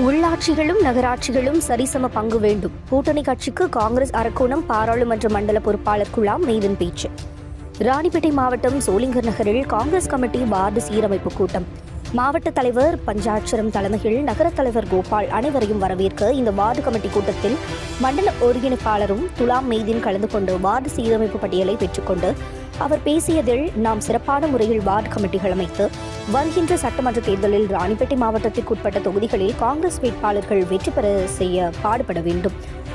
உள்ளாட்சிகளும் நகராட்சிகளும் சரிசம பங்கு வேண்டும். கூட்டணி கட்சிக்கு காங்கிரஸ் அரக்கோணம் பாராளுமன்ற மண்டல பொறுப்பாளர் குலாம் மெய்தன் பேச்சு. ராணிப்பேட்டை மாவட்டம் சோளிங்கர் நகரில் காங்கிரஸ் கமிட்டி வார்டு சீரமைப்பு கூட்டம். மாவட்ட தலைவர் பஞ்சாட்சரம் தலைமையில் நகரத் தலைவர் கோபால் அனைவரையும் வரவேற்க இந்த வார்டு கமிட்டி கூட்டத்தில் மண்டல ஒருங்கிணைப்பாளரும் துலாம் மெய்தீன் கலந்து கொண்டு வார்டு சீரமைப்பு பட்டியலை பெற்றுக்கொண்டு அவர் பேசியதில் நாம் சிறப்பான முறையில் வார்டு கமிட்டிகள் அமைத்து வருகின்ற சட்டமன்ற தேர்தலில் ராணிப்பேட்டை மாவட்டத்திற்குட்பட்ட தொகுதிகளில் காங்கிரஸ் வேட்பாளர்கள் வெற்றி பெற செய்ய பாடுபட வேண்டும்.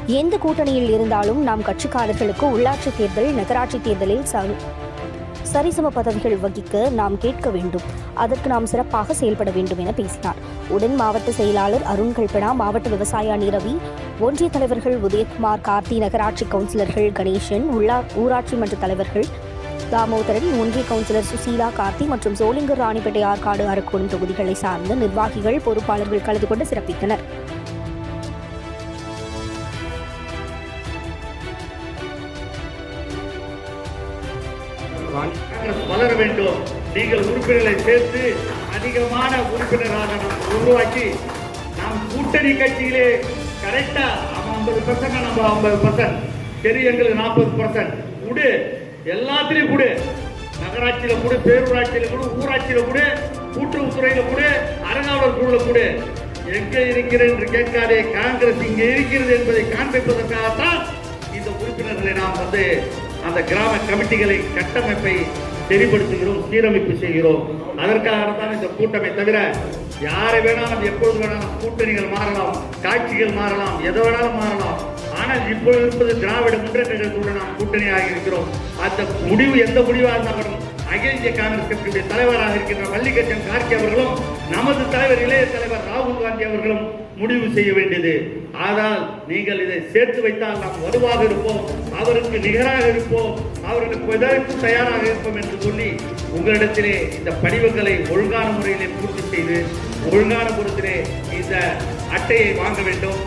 எந்த கூட்டணியில் இருந்தாலும் நாம் கட்சிக்காரர்களுக்கு உள்ளாட்சி தேர்தல் நகராட்சி தேர்தலில் ச- சரிசம பதவிகள் வகிக்க நாம் கேட்க வேண்டும். அதற்கு நாம் சிறப்பாக செயல்பட வேண்டும் என பேசினார். உடன் மாவட்ட செயலாளர் அருண் கல்பனா மாவட்ட விவசாய அணி ரவி ஒன்றிய தலைவர்கள் உதயகுமார் கார்த்தி நகராட்சி கவுன்சிலர்கள் கணேசன் உள்ளா ஊராட்சி மன்ற தலைவர்கள் தாமோதரன் ஒன்றிய கவுன்சிலர் சுசீலா கார்த்தி மற்றும் சோளிங்கர் ராணிப்பேட்டை ஆற்காடு அரக்கோணம் தொகுதிகளை சார்ந்த நிர்வாகிகள் பொறுப்பாளர்கள் கலந்து கொண்டு சிறப்பித்தனர். காங்கிரஸ் வளர வேண்டும். நீங்கள் உறுப்பினர்களை சேர்த்து அதிகமான உறுப்பினராக நாம் உருவாக்கி நாம் கூட்டணி கட்சியிலே கரெக்டா அவன் ஐம்பது பர்சன்ட் நம்ம ஐம்பது பர்சன்ட் சரி எங்களுக்கு நாற்பது பர்சன்ட் கொடு. எல்லாத்துலயும் கொடு. நகராட்சியில கொடு பேரூராட்சியில கொடு ஊராட்சியில கொடு கூட்டுறவுத்துறையில கூட அறங்காவலர் குழுல கூட. எங்க இருக்கிறேன் என்று கேட்காதே காங்கிரஸ் இங்கே இருக்கிறது என்பதை காண்பிப்பதற்காகத்தான் இந்த உறுப்பினர்களை நாம் வந்து அந்த கிராம கமிட்டிகளை கட்டமைப்பை சரிப்படுத்துகிறோம் சீரமைப்பு செய்கிறோம். அதற்காக தான் இந்த கூட்டமை தவிர யாரை வேணாலும் எப்பொழுது வேணாலும் கூட்டணிகள் மாறலாம் காட்சிகள் மாறலாம் எதை வேணாலும் மாறலாம். ஆனால் இப்பொழுது இருப்பது திராவிட முன்னேற்ற கழகத்துடன் நாம் கூட்டணியாக இருக்கிறோம். அந்த முடிவு எந்த முடிவாக இருந்தாலும் அகில இந்திய காங்கிரஸ் கட்சியுடைய தலைவராக இருக்கின்ற மல்லிகார்ஜுன் கார்கே அவர்களும் நமது தலைவர் இளைய தலைவர் ராகுல் காந்தி அவர்களும் முடிவு செய்ய வேண்டியது. ஆனால் நீங்கள் இதை சேர்த்து வைத்தால் நாம் வலுவாக இருப்போம் அவருக்கு நிகராக இருப்போம் அவர்களுக்கு எதற்கும் தயாராக இருப்போம் என்று சொல்லி உங்களிடத்திலே இந்த படிவங்களை ஒழுங்கான முறையிலே பூர்த்தி செய்து ஒழுங்கான பொருத்திலே இந்த அட்டையை வாங்க வேண்டும்.